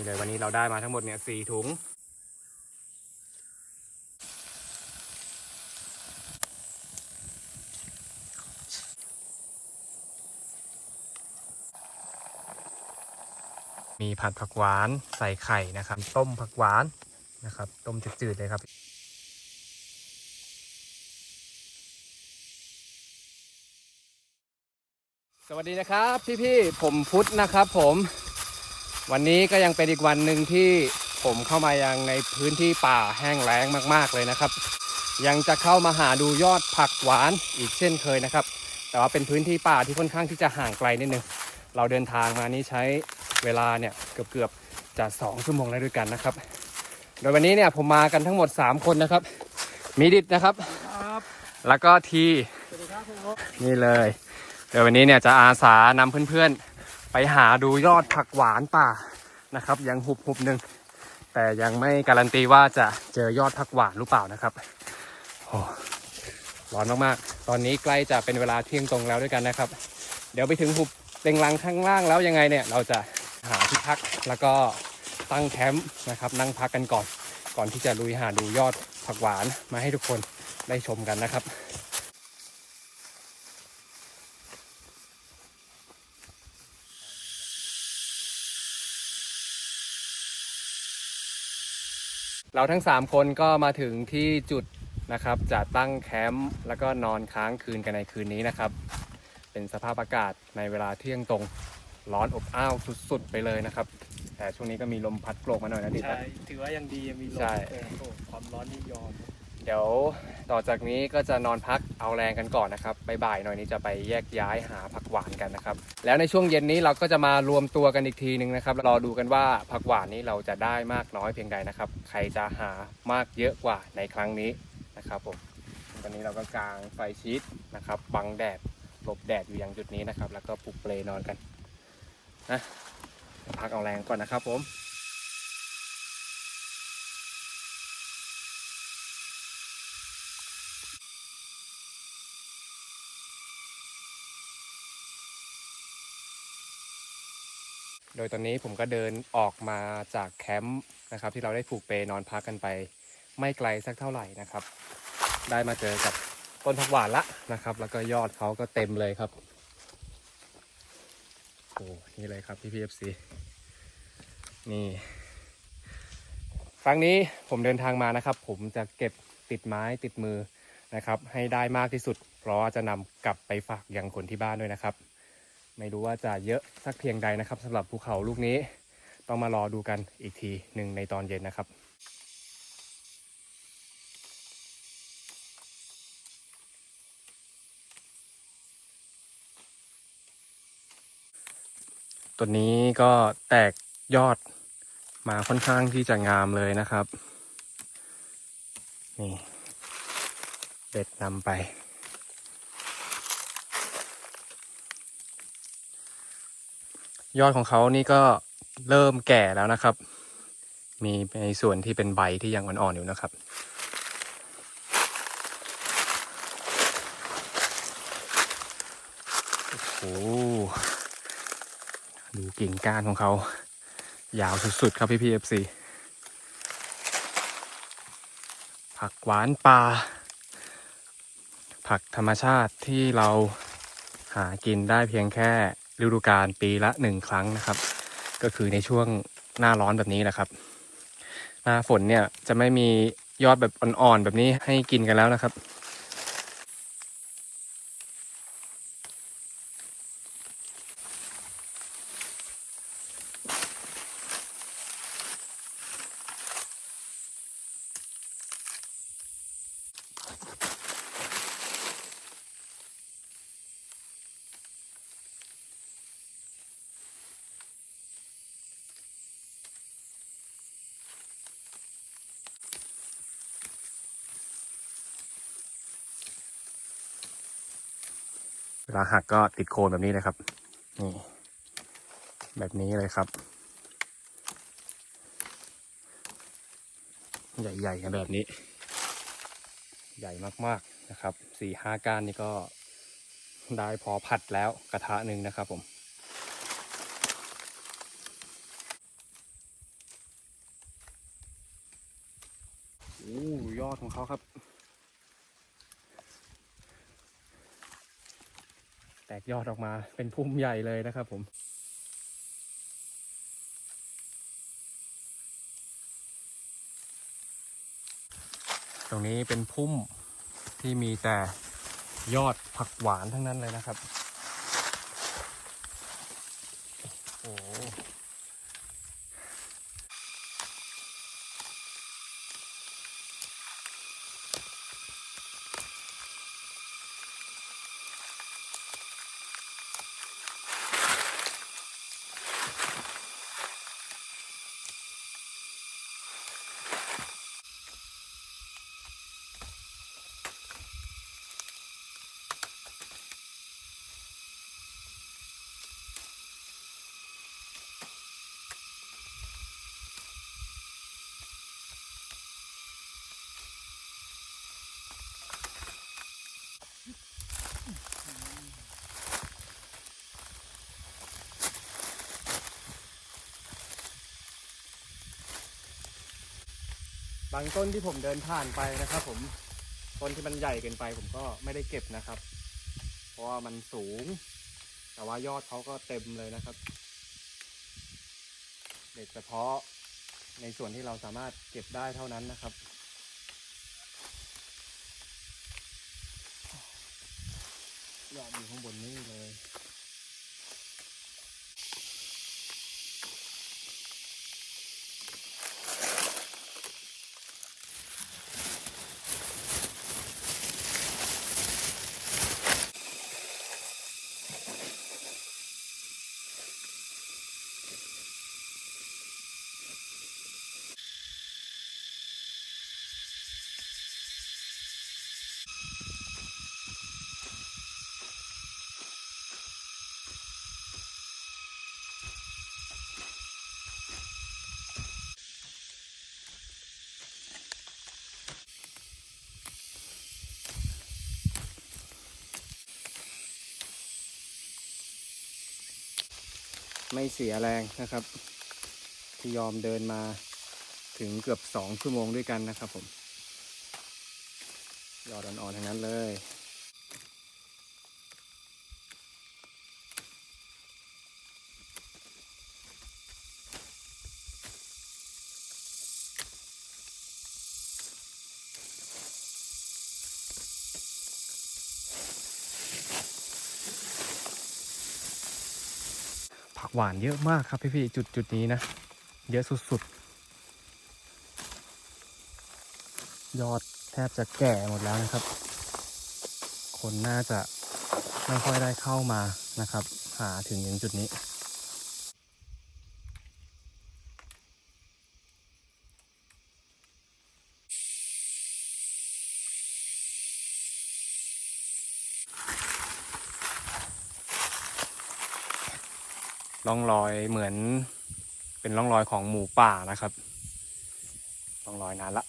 นี่เลยวันนี้เราได้มาทั้งหมดเนี่ยสี่ถุง มีผัดผักหวานใส่ไข่นะครับ ต้มผักหวานนะครับ ต้มจืดๆเลยครับสวัสดีนะครับพี่ๆผมพุทธนะครับผม วันนี้ก็ยังเป็นอีกวันหนึ่งที่ผมเข้ามายังในพื้นที่ป่าแห้งแล้งมาก ๆเลยนะครับ ยังจะเข้ามาหาดูยอดผักหวานอีกเช่นเคยนะครับ แต่ว่าเป็นพื้นที่ป่าที่ค่อนข้างที่จะห่างไกลนิดนึงเราเดินทางมานี้ใช้เวลาเนี่ยเกือบๆจะสองชั่วโมงแล้วด้วยกันนะครับ โดยวันนี้เนี่ยผมมากันทั้งหมด 3 คนนะครับ มีดิดนะครับครับแล้วก็ทีสวัสดีครับคุณโอ๊นี่เลย เดี๋ยววันนี้เนี่ยจะอาสานำเพื่อนๆ ไปหาดูยอดผักหวานป่านะครับ ยังหุบหุบหนึ่งแต่ยังไม่การันตีว่าจะเจอยอดผักหวานหรือเปล่านะครับโอ้ร้อนมากๆ ตอนนี้ใกล้จะเป็นเวลาเที่ยงตรงแล้วด้วยกันนะครับ เดี๋ยวไปถึงหุบเต็งลังข้างล่างแล้วยังไงเนี่ย เราจะหาที่พักแล้วก็ตั้งแคมป์นะครับนั่งพักกันก่อน ก่อนที่จะลุยหาดูยอดผักหวานมาให้ทุกคนได้ชมกันนะครับ เราทั้ง 3 คนก็มาถึงที่จุดนะครับจะตั้งแคมป์แล้วก็นอนค้างคืนกันในคืนนี้นะครับ เป็นสภาพอากาศในเวลาเที่ยงตรงร้อนอบอ้าวสุดๆไปเลยนะครับ แต่ช่วงนี้ก็มีลมพัดโกรกมาหน่อยนะดิใช่ ถือว่ายังดียังมีลมใช่เออโอ้ความร้อนนี่ยอม เดี๋ยวต่อจากนี้ก็จะนอนพักเอาแรงกันก่อนนะครับบ่ายๆหน่อยนี้จะไปแยกย้ายหาผักหวานกันนะครับ แล้วในช่วงเย็นนี้เราก็จะมารวมตัวกันอีกทีหนึ่งนะครับรอดูกันว่าผักหวานนี้เราจะได้มากน้อยเพียงใดนะครับ ใครจะหามากเยอะกว่าในครั้งนี้นะครับผมตอนนี้เราก็กางไฟชีตนะครับบังแดดหลบแดดอยู่อย่างจุดนี้นะครับ แล้วก็ปลุกเปลนอนกันนะพักเอาแรงก่อนนะครับผม โดยตอนนี้ผมก็เดินออกมาจากแคมป์นะครับที่เราได้ผูกเปนอนพักกันไป ไม่ไกลสักเท่าไหร่นะครับ ได้มาเจอกับต้นผักหวานละนะครับ แล้วก็ยอดเขาก็เต็มเลยครับโอ้นี่เลยครับพี่พีเอฟซีนี่ ครั้งนี้ผมเดินทางมานะครับ ผมจะเก็บติดไม้ติดมือนะครับ ให้ได้มากที่สุด เพราะว่าจะนำกลับไปฝากยังคนที่บ้านด้วยนะครับ ไม่รู้ว่าจะเยอะสักเพียงใดนะครับสำหรับภูเขาลูกนี้ ต้องมารอดูกันอีกทีหนึ่งในตอนเย็นนะครับตัวนี้ก็แตกยอดมาค่อนข้างที่จะงามเลยนะครับ นี่เด็ดนำไป ยอดของเขานี่ก็เริ่มแก่แล้วนะครับ มีในส่วนที่เป็นใบที่ยังอ่อนๆอยู่นะครับ โอ้โหดูกิ่งก้านของเขา ยาวสุดๆครับพี่พีเอฟซีผักหวานป่าผักธรรมชาติที่เราหากินได้เพียงแค่ ฤดูกาลปีละหนึ่งครั้งนะครับ ก็คือในช่วงหน้าร้อนแบบนี้แหละครับ หน้าฝนเนี่ยจะไม่มียอดแบบอ่อนๆแบบนี้ให้กินกันแล้วนะครับ ลาหักก็ติดโคนแบบนี้เลยครับ นี่แบบนี้เลยครับ ใหญ่ๆแบบนี้ ใหญ่มากๆนะครับสี่ห้าก้านนี่ก็ได้พอผัดแล้วกระทะหนึ่งนะครับผมโอ้ยอดของเขาครับ แตกยอดออกมาเป็นพุ่มใหญ่เลยนะครับผมตรงนี้เป็นพุ่มที่มีแต่ยอดผักหวานทั้งนั้นเลยนะครับ บางต้นที่ผมเดินผ่านไปนะครับผมต้นที่มันใหญ่เกินไปผมก็ไม่ได้เก็บนะครับ เพราะว่ามันสูง แต่ว่ายอดเขาก็เต็มเลยนะครับ เด็ดเฉพาะในส่วนที่เราสามารถเก็บได้เท่านั้นนะครับ ยอดอยู่ข้างบนนี่เลย ไม่เสียแรงนะครับ ที่ยอมเดินมาถึงเกือบสองชั่วโมงด้วยกันนะครับผมยอดอ่อนๆทั้งนั้นเลย หวานเยอะมากครับพี่ๆจุดจุดนี้นะ เยอะสุดๆ ยอดแทบจะแก่หมดแล้วนะครับ คนน่าจะไม่ค่อยได้เข้ามานะครับ หาถึงอย่างจุดนี้ ร่องรอยเหมือนเป็นร่องรอยของหมูป่านะครับร่องรอยนานละ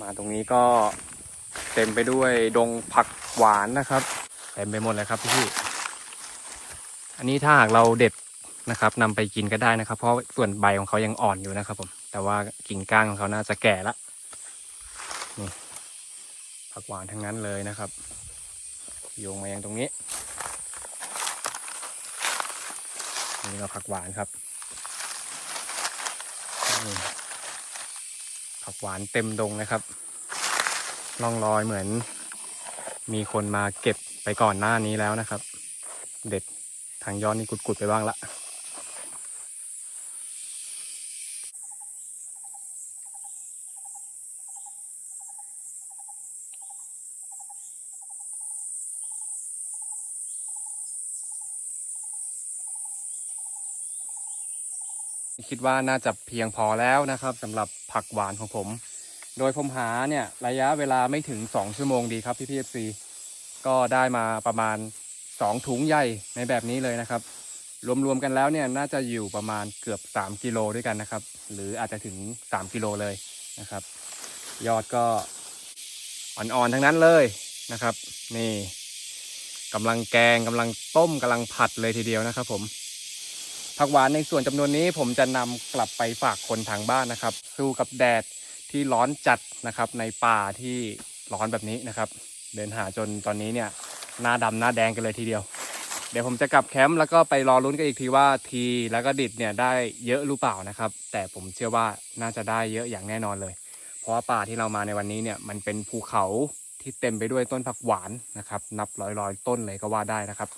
มาตรงนี้ก็เต็มไปด้วยดงผักหวานนะครับเต็มไปหมดเลยครับพี่ๆอันนี้ถ้าหากเราเด็ดนะครับนำไปกินก็ได้นะครับ เพราะส่วนใบของเขายังอ่อนอยู่นะครับ ผม แต่ว่ากิ่งก้านของเขาน่าจะแก่ละนี่ผักหวานทั้งนั้นเลยนะครับ โยงมายังตรงนี้ นี่เราผักหวานครับผักหวานเต็มดงนะครับล่องลอยเหมือน มีคนมาเก็บไปก่อนหน้านี้แล้วนะครับ เด็ดทางย้อนนี่กุดๆไปบ้างละ คิดว่าน่าจะเพียงพอแล้วนะครับสำหรับผักหวานของผม โดยผมหาเนี่ยระยะเวลาไม่ถึง 2 ชั่วโมงดีครับพี่พีเอฟซีก็ได้มาประมาณ 2 ถุงใหญ่ในแบบนี้เลยนะครับ รวมๆกันแล้วเนี่ยน่าจะอยู่ประมาณเกือบ 3 กิโลด้วยกันนะครับ หรืออาจจะถึง 3 กิโลเลยนะครับ ยอดก็อ่อนๆทั้งนั้นเลยนะครับ นี่กำลังแกงกำลังต้มกำลังผัดเลยทีเดียวนะครับผม ผักหวานในส่วนจำนวนนี้ผมจะนำกลับไปฝากคนทางบ้านนะครับสู้กับแดดที่ร้อนจัดนะครับในป่าที่ร้อนแบบนี้นะครับ เดินหาจนตอนนี้เนี่ยหน้าดำหน้าแดงกันเลยทีเดียว เดี๋ยวผมจะกลับแคมป์แล้วก็ไปรอลุ้นกันอีกทีว่าทีแล้วก็ดิดเนี่ยได้เยอะหรือเปล่านะครับ แต่ผมเชื่อว่าน่าจะได้เยอะอย่างแน่นอนเลย เพราะว่าป่าที่เรามาในวันนี้เนี่ยมันเป็นภูเขาที่เต็มไปด้วยต้นผักหวานนะครับ นับร้อยร้อยๆต้นเลยก็ว่าได้นะครับ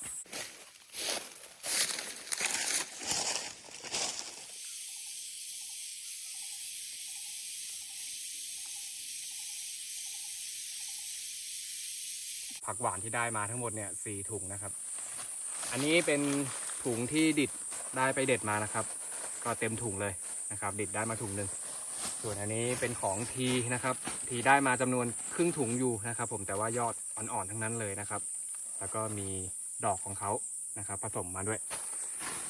ผักหวานที่ได้มาทั้งหมดเนี่ยสี่ถุงนะครับ อันนี้เป็นถุงที่ดิดได้ไปเด็ดมานะครับ ก็เต็มถุงเลยนะครับ ดิดได้มาถุงหนึ่งส่วนอันนี้เป็นของทีนะครับ ทีได้มาจำนวนครึ่งถุงอยู่นะครับ ผมแต่ว่ายอดอ่อนๆทั้งนั้นเลยนะครับ แล้วก็มีดอกของเขานะครับ ผสมมาด้วย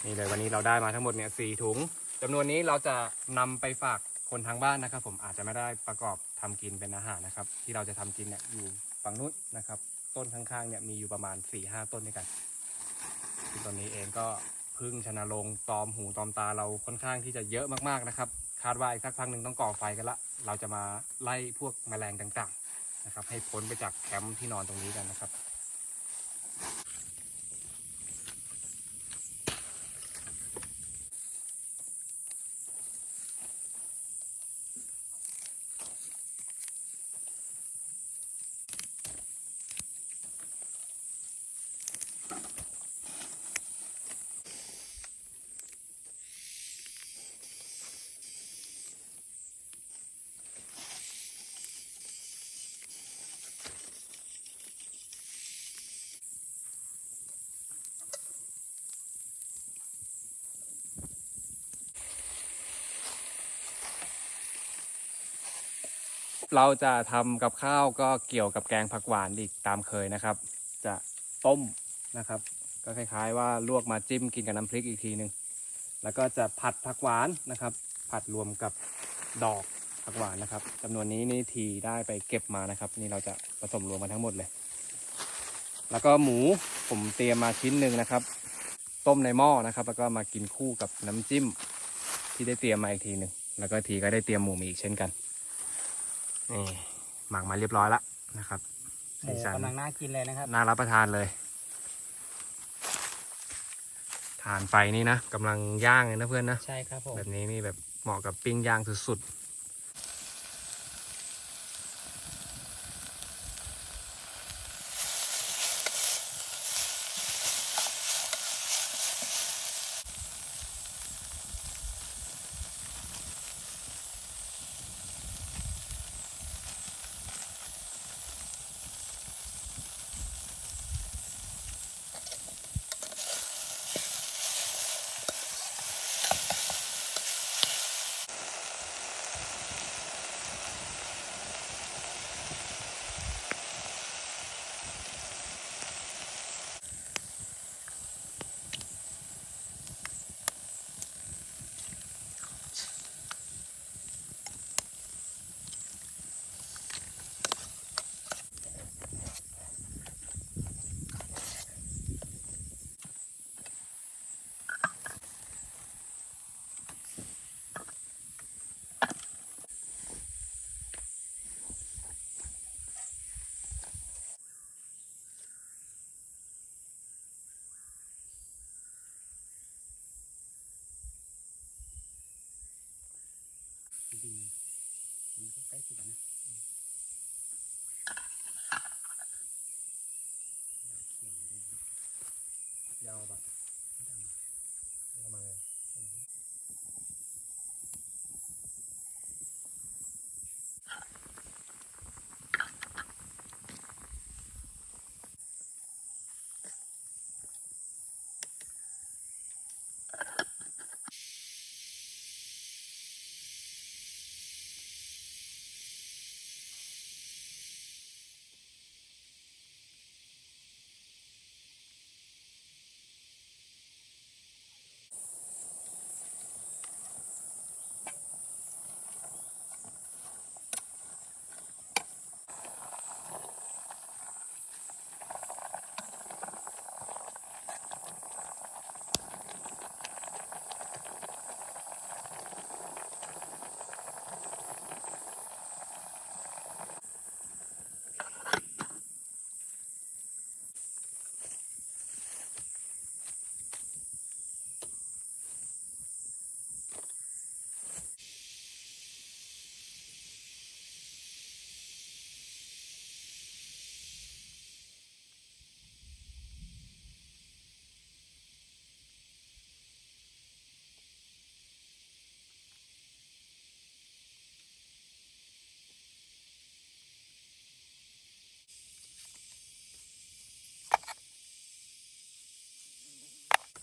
นี่เลยวันนี้เราได้มาทั้งหมดเนี่ยสี่ถุงจำนวนนี้เราจะนำไปฝากคนทางบ้านนะครับ ผมอาจจะไม่ได้ประกอบทำกินเป็นอาหารนะครับ ที่เราจะทำกินเนี่ยอยู่ฝั่งนู้นนะครับ ต้นข้างๆเนี่ยมีอยู่ประมาณ4ี่ห้าต้นด้วยกันซึ่งตอนนี้เองก็พึ่งชนะลงตอมหูตอมตาเราค่อนข้างที่จะเยอะมากๆนะครับ คาดว่าอีกสักพักหนึ่งต้องก่อไฟกันละ เราจะมาไล่พวกแมลงต่างๆนะครับ ให้พ้นไปจากแคมป์ที่นอนตรงนี้กันนะครับ เราจะทำกับข้าวก็เกี่ยวกับแกงผักหวานอีกตามเคยนะครับ จะต้มนะครับ ก็คล้าย ๆ ว่าลวกมาจิ้มกินกับน้ำพริกอีกทีหนึ่งแล้วก็จะผัดผักหวานนะครับ ผัดรวมกับดอกผักหวานนะครับจำนวนนี้นี่ทีได้ไปเก็บมานะครับ นี่เราจะผสมรวมกันทั้งหมดเลย แล้วก็หมูผมเตรียมมาชิ้นหนึ่งนะครับ ต้มในหม้อนะครับ แล้วก็มากินคู่กับน้ำจิ้มที่ได้เตรียมมาอีกทีหนึ่งแล้วก็ทีก็ได้เตรียมหมูมาอีกเช่นกัน นี่หมักมาเรียบร้อยแล้วนะครับหมูสีสันกำลังน่ากินเลยนะครับ น่ารับประทานเลย ทานไฟนี่นะกำลังย่างเลยนะเพื่อนนะ ใช่ครับผม แบบนี้นี่แบบเหมาะกับปิ้งย่างสุดๆ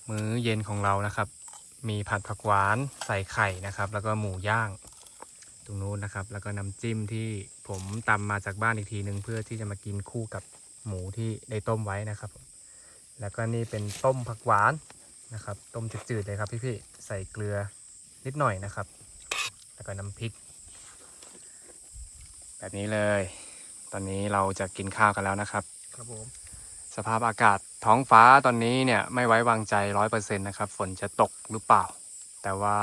มื้อเย็นของเรานะครับ มีผัดผักหวานใส่ไข่นะครับ แล้วก็หมูย่างตรงนู้นนะครับ แล้วก็น้ำจิ้มที่ผมตำมาจากบ้านอีกทีหนึ่งเพื่อที่จะมากินคู่กับหมูที่ได้ต้มไว้นะครับ แล้วก็นี่เป็นต้มผักหวานนะครับ ต้มจืดๆเลยครับพี่ๆใส่เกลือนิดหน่อยนะครับ แล้วก็น้ำพริก แบบนี้เลย ตอนนี้เราจะกินข้าวกันแล้วนะครับ ครับผม สภาพอากาศ ท้องฟ้าตอนนี้เนี่ยไม่ไว้วางใจร้อยเปอร์เซ็นต์นะครับ ฝนจะตกหรือเปล่า แต่ว่า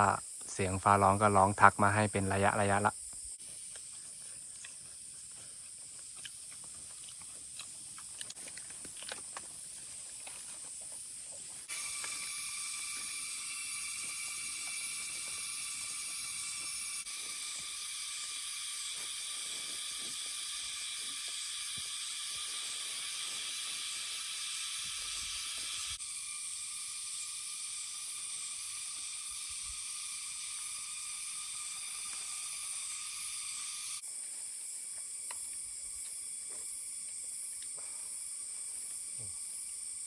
เสียงฟ้าร้องก็ร้องทักมาให้เป็นระยะระยะละ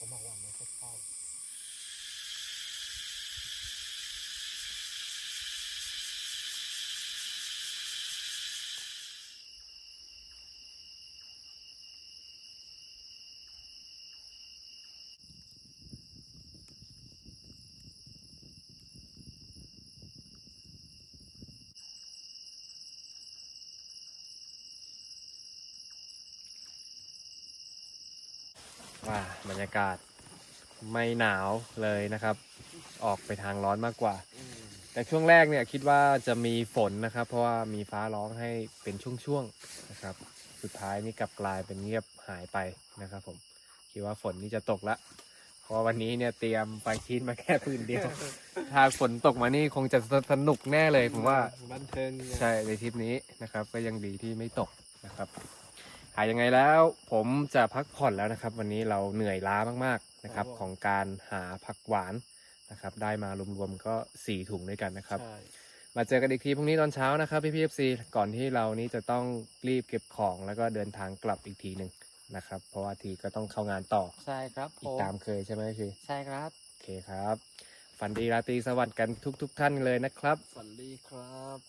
ผมบอกว่าไม่ค่อยเข้า ว่าบรรยากาศไม่หนาวเลยนะครับ ออกไปทางร้อนมากกว่า แต่ช่วงแรกเนี่ยคิดว่าจะมีฝนนะครับ เพราะว่ามีฟ้าร้องให้เป็นช่วงๆนะครับ สุดท้ายนี่กลับกลายเป็นเงียบหายไปนะครับ ผมคิดว่าฝนนี่จะตกละเพราะวันนี้เนี่ยเตรียมไฟชีนมาแค่พื้นเดียว ถ้าฝนตกมานี่คงจะสนุกแน่เลยผมว่าบันเทิงใช่ในทริปนี้นะครับ ก็ยังดีที่ไม่ตกนะครับ หายังไงแล้ว ผมจะพักผ่อนแล้วนะครับ วันนี้เราเหนื่อยล้ามากๆนะครับ ของการหาผักหวานนะครับ ได้มารวมๆก็สี่ถุงด้วยกันนะครับใช่มาเจอกันอีกทีพรุ่งนี้ตอนเช้านะครับพี่พีเอฟซีก่อนที่เรานี้จะต้องรีบเก็บของแล้วก็เดินทางกลับอีกทีหนึ่งนะครับ เพราะว่าทีก็ต้องเข้างานต่อใช่ครับผอีกมตามเคยใช่ไหมพี่ใช่ครับโอเคครับ ฝันดีราตรีสวัสดิ์กันทุก ๆ ท่านเลยนะครับสวัสดีครับ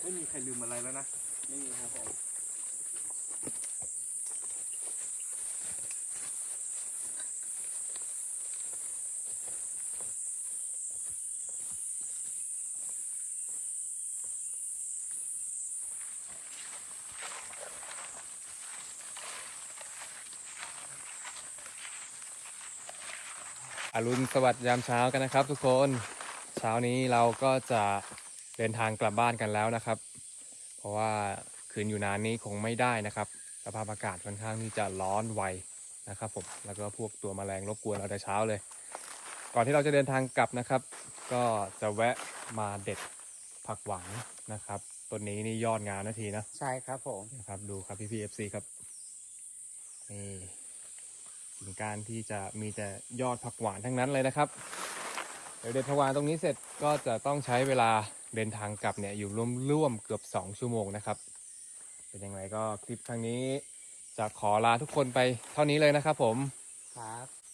ไม่มีใค รลืมอะไรแล้วนะนี่ครับผมอรุณสวัสดิ์ยามเช้ากันนะครับ ทุกคน เช้านี้เราก็จะเดินทางกลับบ้านกันแล้วนะครับเพ ราะว่าคืนอยู่นานนี้คงไม่ได้นะครับ สภาพอากาศค่อนข้างที่จะร้อนไวนะครับผมแล้วก็พวกตัวแมลงรบกวนเราแต่เช้าเลย ก่อนที่เราจะเดินทางกลับนะครับ ก็จะแวะมาเด็ดผักหวานนะครับต้นนี้นี่ยอดงามนาทีนะใช่ครับผมนะครับดูครับพี่พีเอฟซีครับนี่ถึงการที่จะมีแต่ยอดผักหวานทั้งนั้นเลยนะครับ เดี๋ยวเด็ดผักหวานตรงนี้เสร็จก็จะต้องใช้เวลา เดินทางกลับเนี่ยอยู่ร่วมๆเกือบ 2 ชั่วโมงนะครับ เป็นยังไงก็คลิปครั้งนี้จะขอลาทุกคนไปเท่านี้เลยนะครับผมครับ